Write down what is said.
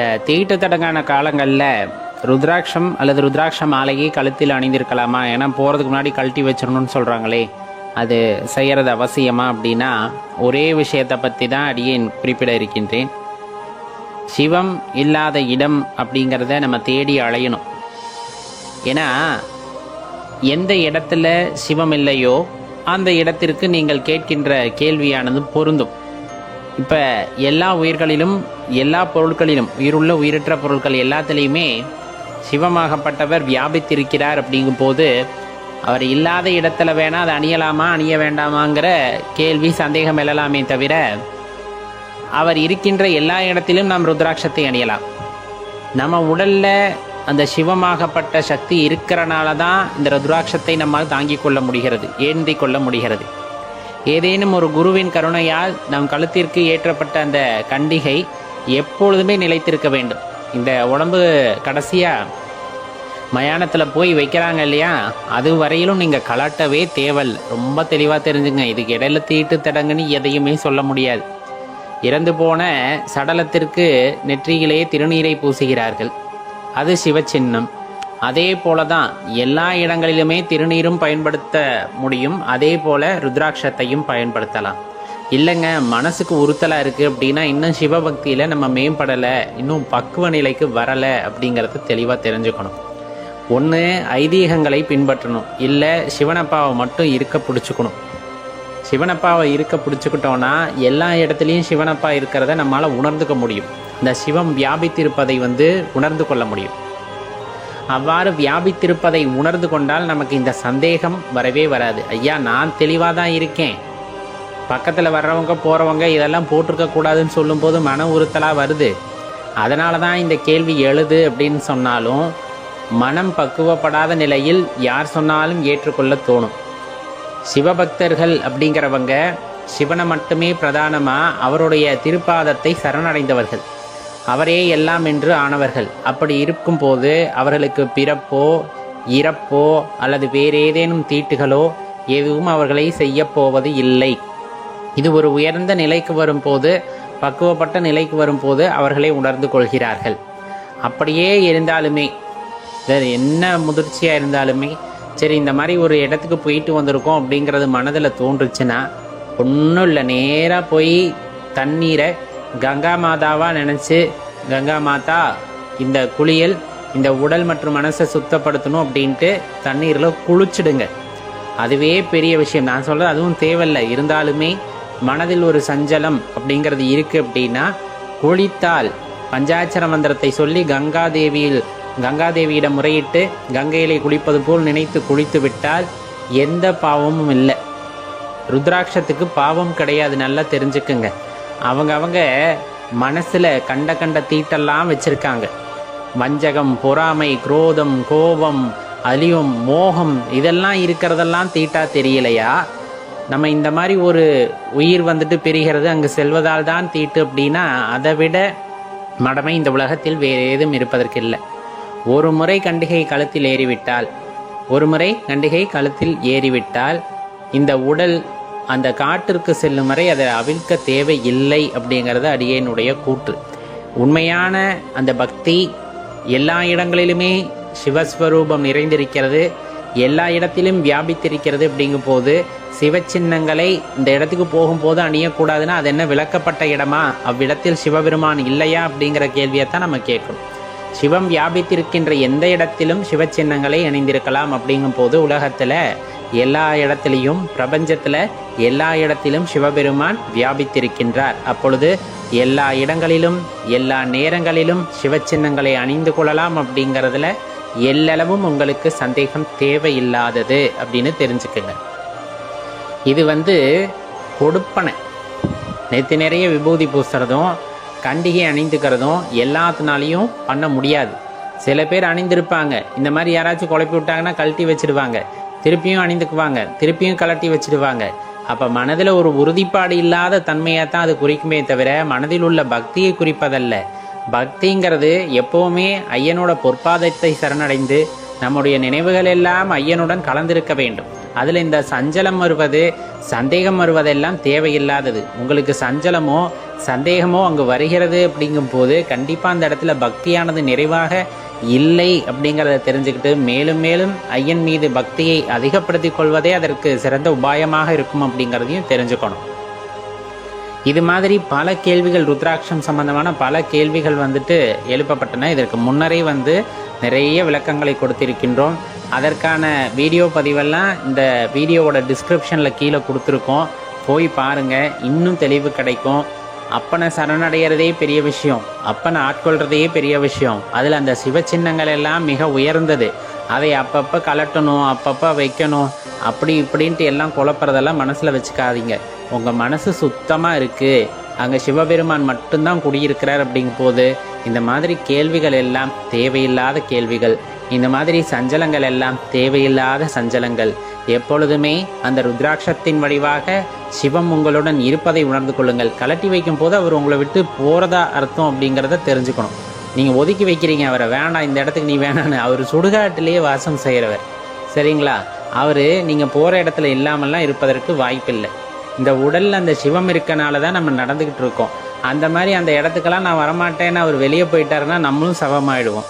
தீட்டுத்தடங்கான காலங்களில் ருத்ராட்சம் அல்லது ருத்ராட்ச மாலையை கழுத்தில் அணிந்திருக்கலாமா? ஏன்னா போகிறதுக்கு முன்னாடி கழட்டி வச்சிடணும்னு சொல்கிறாங்களே அது செய்கிறது அவசியமா அப்படின்னா ஒரே விஷயத்தை பற்றி தான் அடியேன் குறிப்பிட இருக்கின்றேன். சிவம் இல்லாத இடம் அப்படிங்கிறத நம்ம தேடி அலையணும். ஏன்னா எந்த இடத்துல சிவம் இல்லையோ அந்த இடத்திற்கு நீங்கள் கேட்கின்ற கேள்வியானது பொருந்தும். இப்போ எல்லா உயிர்களிலும் எல்லா பொருட்களிலும் உயிருள்ள உயிரற்ற பொருட்கள் எல்லாத்துலேயுமே சிவமாகப்பட்டவர் வியாபித்திருக்கிறார் அப்படிங்கும்போது அவர் இல்லாத இடத்துல வேணால் அதை அணியலாமா அணிய வேண்டாமாங்கிற கேள்வி சந்தேகம் எழலாமே தவிர அவர் இருக்கின்ற எல்லா இடத்திலும் நாம் ருத்ராட்சத்தை அணியலாம். நம்ம உடல்ல அந்த சிவமாகப்பட்ட சக்தி இருக்கிறனால தான் இந்த ருத்ராட்சத்தை நம்மால் தாங்கிக் கொள்ள முடிகிறது ஏந்தி கொள்ள முடிகிறது. ஏதேனும் ஒரு குருவின் கருணையால் நம் கழுத்திற்கு ஏற்றப்பட்ட அந்த கண்டிகை எப்பொழுதுமே நிலைத்திருக்க வேண்டும். இந்த உடம்பு கடைசியாக மயானத்தில் போய் வைக்கிறாங்க இல்லையா? அது வரையிலும் நீங்கள் கலட்டவே தேவல். ரொம்ப தெளிவாக தெரிஞ்சுங்க. இதுக்கு இடையில தீட்டு தடங்குன்னு எதையுமே சொல்ல முடியாது. இறந்து போன சடலத்திற்கு நெற்றியிலே திருநீரை பூசுகிறார்கள். அது சிவச்சின்னம். அதே போல தான் எல்லா இடங்களிலுமே திருநீரும் பயன்படுத்த முடியும். அதே போல ருத்ராட்சத்தையும் பயன்படுத்தலாம். இல்லைங்க மனசுக்கு உறுத்தலாக இருக்குது அப்படின்னா இன்னும் சிவபக்தியில் நம்ம மேம்படலை இன்னும் பக்குவ நிலைக்கு வரலை அப்படிங்கிறத தெளிவாக தெரிஞ்சுக்கணும். ஒன்று ஐதீகங்களை பின்பற்றணும். இல்லை சிவனப்பாவை மட்டும் இருக்க பிடிச்சிக்கணும். சிவனப்பாவை இருக்க பிடிச்சிக்கிட்டோன்னா எல்லா இடத்துலையும் சிவனப்பா இருக்கிறத நம்மளால் உணர்ந்துக்க முடியும். இந்த சிவம் வியாபித்திருப்பதை வந்து உணர்ந்து கொள்ள முடியும். அவ்வாறு வியாபித்திருப்பதை உணர்ந்து கொண்டால் நமக்கு இந்த சந்தேகம் வரவே வராது. ஐயா நான் தெளிவாக தான் இருக்கேன். பக்கத்தில் வர்றவங்க போகிறவங்க இதெல்லாம் போட்டிருக்கக்கூடாதுன்னு சொல்லும்போது மன உறுத்தலாக வருது. அதனால தான் இந்த கேள்வி எழுது அப்படின்னு சொன்னாலும் மனம் பக்குவப்படாத நிலையில் யார் சொன்னாலும் ஏற்றுக்கொள்ள தோணும். சிவபக்தர்கள் அப்படிங்கிறவங்க சிவனை மட்டுமே பிரதானமாக அவருடைய திருப்பாதத்தை சரணடைந்தவர்கள். அவரே எல்லாம் என்று ஆனவர்கள். அப்படி இருக்கும்போது அவர்களுக்கு பிறப்போ இறப்போ அல்லது வேறு ஏதேனும் தீட்டுகளோ எதுவும் அவர்களை செய்யப் போவது இல்லை. இது ஒரு உயர்ந்த நிலைக்கு வரும்போது பக்குவப்பட்ட நிலைக்கு வரும்போது அவர்களை உணர்ந்து கொள்கிறார்கள். அப்படியே இருந்தாலுமே வேறு என்ன முதிர்ச்சியாக இருந்தாலுமே சரி இந்த மாதிரி ஒரு இடத்துக்கு போயிட்டு வந்திருக்கோம் அப்படிங்கிறது மனதில் தோன்றுச்சுன்னா ஒன்றும் இல்லை நேராக போய் தண்ணீரை கங்கா மாதாவாக நினச்சி கங்கா மாதா இந்த குளியல் இந்த உடல் மற்றும் மனசை சுத்தப்படுத்தணும் அப்படின்ட்டு தண்ணீரில் குளிச்சிடுங்க. அதுவே பெரிய விஷயம். நான் சொல்கிறது அதுவும் தேவையில்லை. இருந்தாலுமே மனதில் ஒரு சஞ்சலம் அப்படிங்கிறது இருக்குது அப்படின்னா குளித்தால் பஞ்சாட்சர மந்திரத்தை சொல்லி கங்காதேவியில் கங்காதேவியிடம் முறையிட்டு கங்கையிலே குளிப்பது போல் நினைத்து குளித்து விட்டால் எந்த பாவமும் இல்லை. ருத்ராட்சத்துக்கு பாவம் கிடையாது. நல்லா தெரிஞ்சுக்குங்க. அவங்க அவங்க மனசில் கண்ட கண்ட தீட்டெல்லாம் வச்சுருக்காங்க. வஞ்சகம் பொறாமை குரோதம் கோபம் அலியும் மோகம் இதெல்லாம் இருக்கிறதெல்லாம் தீட்டா தெரியலையா? நம்ம இந்த மாதிரி ஒரு உயிர் வந்துட்டு பிரிகிறது அங்கு செல்வதால் தான் தீட்டு அப்படின்னா அதை விட மடமை இந்த உலகத்தில் வேறு ஏதும் இருப்பதற்கு இல்லை. ஒரு முறை கண்டிகை கழுத்தில் ஏறிவிட்டால் ஒரு முறை கண்டிகை கழுத்தில் ஏறிவிட்டால் இந்த உடல் அந்த காட்டிற்கு செல்லும் வரை அதை அவிழ்க்க தேவை இல்லை அப்படிங்கிறது அடியேனுடைய கூற்று. உண்மையான அந்த பக்தி எல்லா இடங்களிலுமே சிவஸ்வரூபம் நிறைந்திருக்கிறது எல்லா இடத்திலும் வியாபித்திருக்கிறது அப்படிங்கும் போது சிவச்சின்னங்களை இந்த இடத்துக்கு போகும்போது அணியக்கூடாதுன்னா அது என்ன விளக்கப்பட்ட இடமா? அவ்விடத்தில் சிவபெருமான் இல்லையா அப்படிங்கிற கேள்வியை தான் நம்ம கேட்கணும். சிவம் வியாபித்திருக்கின்ற எந்த இடத்திலும் சிவச்சின்னங்களை அணிந்திருக்கலாம் அப்படிங்கும் போது உலகத்தில் எல்லா இடத்துலையும் பிரபஞ்சத்தில் எல்லா இடத்திலும் சிவபெருமான் வியாபித்திருக்கின்றார். அப்பொழுது எல்லா இடங்களிலும் எல்லா நேரங்களிலும் சிவச்சின்னங்களை அணிந்து கொள்ளலாம் அப்படிங்கிறதுல எல்லளவும் உங்களுக்கு சந்தேகம் தேவையில்லாதது அப்படின்னு தெரிஞ்சுக்குங்க. இது வந்து கொடுப்பனை. நேற்று நிறைய விபூதி பூசுறதும் கண்டிகை அணிந்துக்கிறதும் எல்லாத்தினாலையும் பண்ண முடியாது. சில பேர் அணிந்திருப்பாங்க. இந்த மாதிரி யாராச்சும் குழப்பி விட்டாங்கன்னா கழட்டி வச்சிருவாங்க. திருப்பியும் அணிந்துக்குவாங்க. திருப்பியும் கழட்டி வச்சிடுவாங்க. அப்போ மனதில் ஒரு உறுதிப்பாடு இல்லாத தன்மையாக தான் அது குறிக்குமே தவிர மனதில் உள்ள பக்தியை குறிப்பதல்ல. பக்திங்கிறது எப்பவுமே ஐயனோட பொற்பாதத்தை சரணடைந்து நம்முடைய நினைவுகள் எல்லாம் ஐயனுடன் கலந்திருக்க வேண்டும். அதில் இந்த சஞ்சலம் வருவது சந்தேகம் வருவதெல்லாம் தேவையில்லாதது. உங்களுக்கு சஞ்சலமோ சந்தேகமோ அங்கு வருகிறது அப்படிங்கும் போது கண்டிப்பாக அந்த இடத்துல பக்தியானது நிறைவாக இல்லை அப்படிங்கிறத தெரிஞ்சுக்கிட்டு மேலும் மேலும் ஐயன் மீது பக்தியை அதிகப்படுத்திக் கொள்வதே அதற்கு சிறந்த உபாயமாக இருக்கும் அப்படிங்கிறதையும் தெரிஞ்சுக்கணும். இது மாதிரி பல கேள்விகள் ருத்ராட்சம் சம்பந்தமான பல கேள்விகள் வந்துட்டு எழுப்பப்பட்டன. இதற்கு முன்னரே வந்து நிறைய விளக்கங்களை கொடுத்திருக்கின்றோம். அதற்கான வீடியோ பதிவெல்லாம் இந்த வீடியோவோட டிஸ்கிரிப்ஷனில் கீழே கொடுத்துருக்கோம். போய் பாருங்க. இன்னும் தெளிவு கிடைக்கும். அப்பனை சரணடைகிறதே பெரிய விஷயம். அப்பனை ஆட்கொள்றதே பெரிய விஷயம். அதில் அந்த சிவ சின்னங்கள் எல்லாம் மிக உயர்ந்தது. அதை அப்பப்போ கலட்டணும் அப்பப்போ வைக்கணும் அப்படி இப்படின்ட்டு எல்லாம் குழப்பறதெல்லாம் மனசில் வச்சுக்காதீங்க. உங்கள் மனசு சுத்தமாக இருக்குது அங்கே சிவபெருமான் மட்டும்தான் குடியிருக்கிறார் அப்படிங்கும் போது இந்த மாதிரி கேள்விகள் எல்லாம் தேவையில்லாத கேள்விகள் இந்த மாதிரி சஞ்சலங்கள் எல்லாம் தேவையில்லாத சஞ்சலங்கள் எப்பொழுதுமே அந்த ருத்ராட்சத்தின் வடிவாக சிவம் உங்களுடன் இருப்பதை உணர்ந்து கொள்ளுங்கள். கலட்டி வைக்கும் போது அவர் உங்களை விட்டு போகிறதா அர்த்தம் அப்படிங்கிறத தெரிஞ்சுக்கணும். நீங்கள் ஒதுக்கி வைக்கிறீங்க அவரை. வேண்டாம் இந்த இடத்துக்கு நீ வேணான்னு அவர் சுடுகாட்டிலேயே வாசம் செய்கிறவர் சரிங்களா? அவர் நீங்கள் போகிற இடத்துல இல்லாமல்லாம் இருப்பதற்கு வாய்ப்பில்லை. இந்த உடலில் அந்த சிவம் இருக்கனால தான் நம்ம நடந்துக்கிட்டு இருக்கோம். அந்த மாதிரி அந்த இடத்துக்கெல்லாம் நான் வரமாட்டேன்னு அவர் வெளியே போயிட்டாருன்னா நம்மளும் சவமாயிடுவோம்.